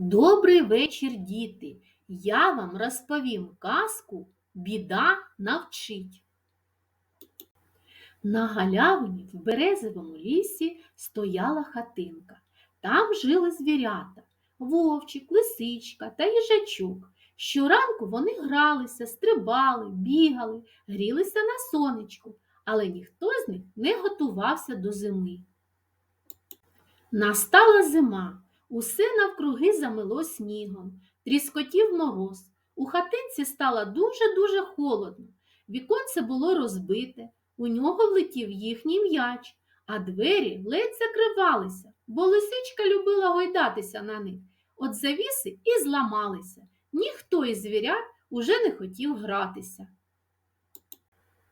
Добрий вечір, діти! Я вам розповім казку Біда навчить. На галявині в березовому лісі стояла хатинка. Там жили звірята вовчик, лисичка та їжачок. Щоранку вони гралися, стрибали, бігали, грілися на сонечку, але ніхто з них не готувався до зими. Настала зима. Усе навкруги замило снігом, тріскотів мороз. У хатинці стало дуже-дуже холодно. Віконце було розбите, у нього влетів їхній м'яч, а двері ледь закривалися, бо лисичка любила гойдатися на них. От завіси і зламалися. Ніхто із звірят уже не хотів гратися.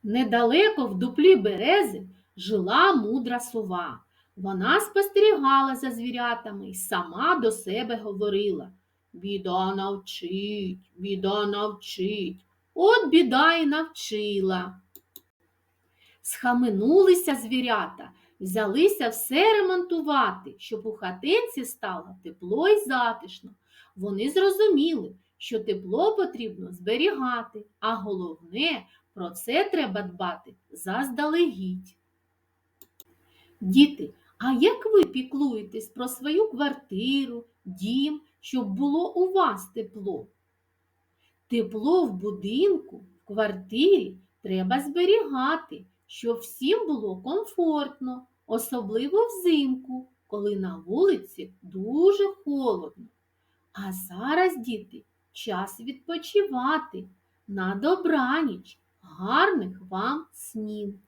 Недалеко в дуплі берези жила мудра сова. Вона спостерігала за звірятами і сама до себе говорила Біда навчить, біда навчить, от біда і навчила. Схаменулися звірята, взялися все ремонтувати, щоб у хатинці стало тепло і затишно. Вони зрозуміли, що тепло потрібно зберігати, а головне, про це треба дбати заздалегідь. Діти, а як ви піклуєтесь про свою квартиру, дім, щоб було у вас тепло? Тепло в будинку, в квартирі треба зберігати, щоб всім було комфортно, особливо взимку, коли на вулиці дуже холодно. А зараз, діти, час відпочивати. На добраніч, гарних вам снів!